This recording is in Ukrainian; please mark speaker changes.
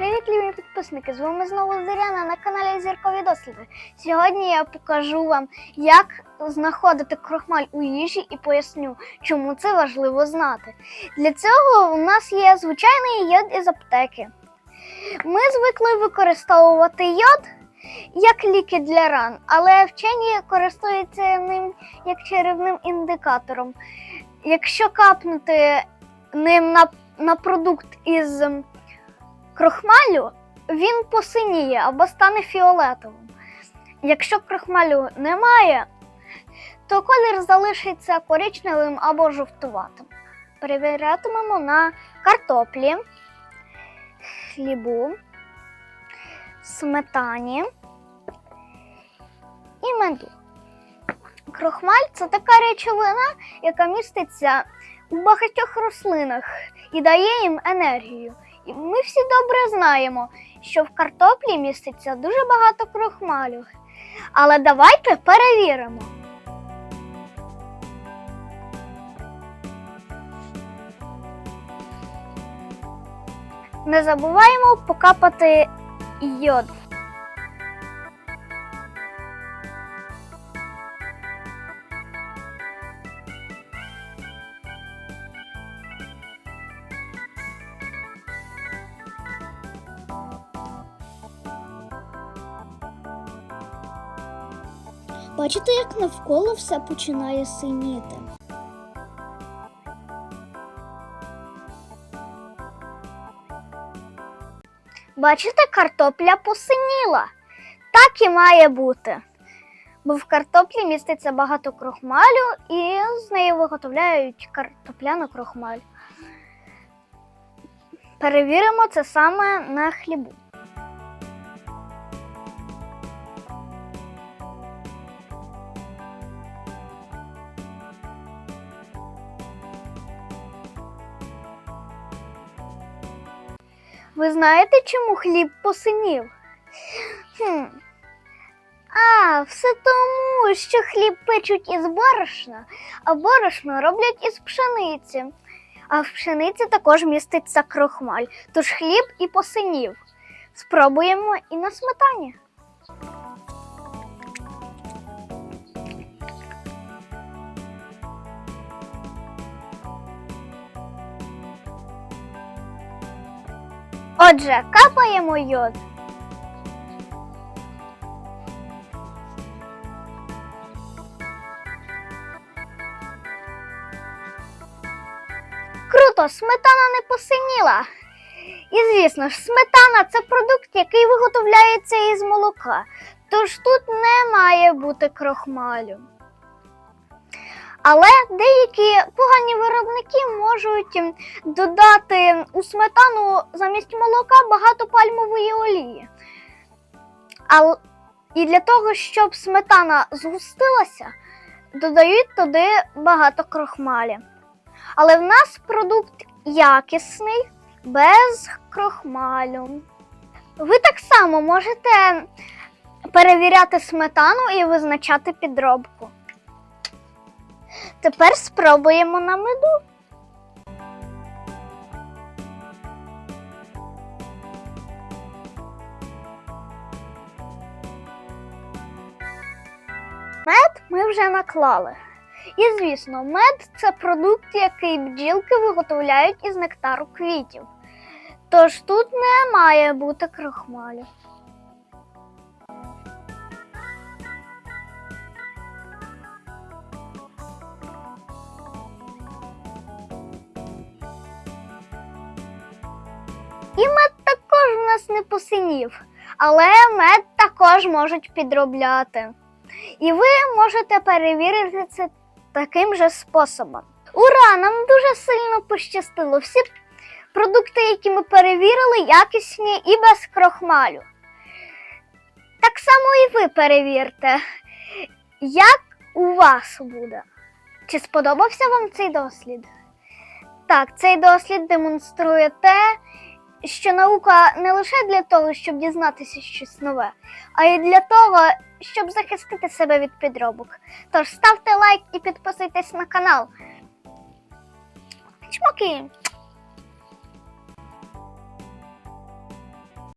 Speaker 1: Привіт, любі підписники! З вами знову Зоряна на каналі Зіркові Досліди. Сьогодні я покажу вам, як знаходити крохмаль у їжі і поясню, чому це важливо знати. Для цього у нас є звичайний йод із аптеки. Ми звикли використовувати йод як ліки для ран, але вчені користуються ним як чарівним індикатором. Якщо капнути ним на, на продукт із крохмалю, він посиніє або стане фіолетовим. Якщо крохмалю немає, то колір залишиться коричневим або жовтуватим. Перевірятимемо на картоплі, хлібу, сметані і меду. Крохмаль це така речовина, яка міститься у багатьох рослинах і дає їм енергію. І ми всі добре знаємо, що в картоплі міститься дуже багато крохмалю. Але давайте перевіримо. Не забуваємо покапати йод.
Speaker 2: Бачите, як навколо все починає синіти.
Speaker 1: Бачите, картопля посиніла. Так і має бути. Бо в картоплі міститься багато крохмалю і з неї виготовляють картопляну крохмаль. Перевіримо це саме на хлібу. Ви знаєте, чому хліб посинів? Хм. А, все тому, що хліб печуть із борошна, а борошно роблять із пшениці. А в пшениці також міститься крохмаль, тож хліб і посинів. Спробуємо і на сметані. Отже, капаємо йод. Круто, сметана не посиніла. І звісно ж, сметана це продукт, який виготовляється із молока. Тож тут не має бути крохмалю. Але деякі погані виробники можуть додати у сметану замість молока багато пальмової олії. А, і для того, щоб сметана згустилася, додають туди багато крохмалі. Але в нас продукт якісний, без крохмалю. Ви так само можете перевіряти сметану і визначати підробку. Тепер спробуємо на меду. Мед ми вже наклали. І звісно, мед це продукт, який бджілки виготовляють із нектару квітів. Тож тут не має бути крохмалю. І мед також у нас не посинів, але мед також можуть підробляти. І ви можете перевірити це таким же способом. Ура! Нам дуже сильно пощастило. Всі продукти, які ми перевірили, якісні і без крохмалю. Так само і ви перевірте, як у вас буде. Чи сподобався вам цей дослід? Так, цей дослід демонструє те, що наука не лише для того, щоб дізнатися щось нове, а й для того, щоб захистити себе від підробок. Тож ставте лайк і підписуйтесь на канал. Чмоки!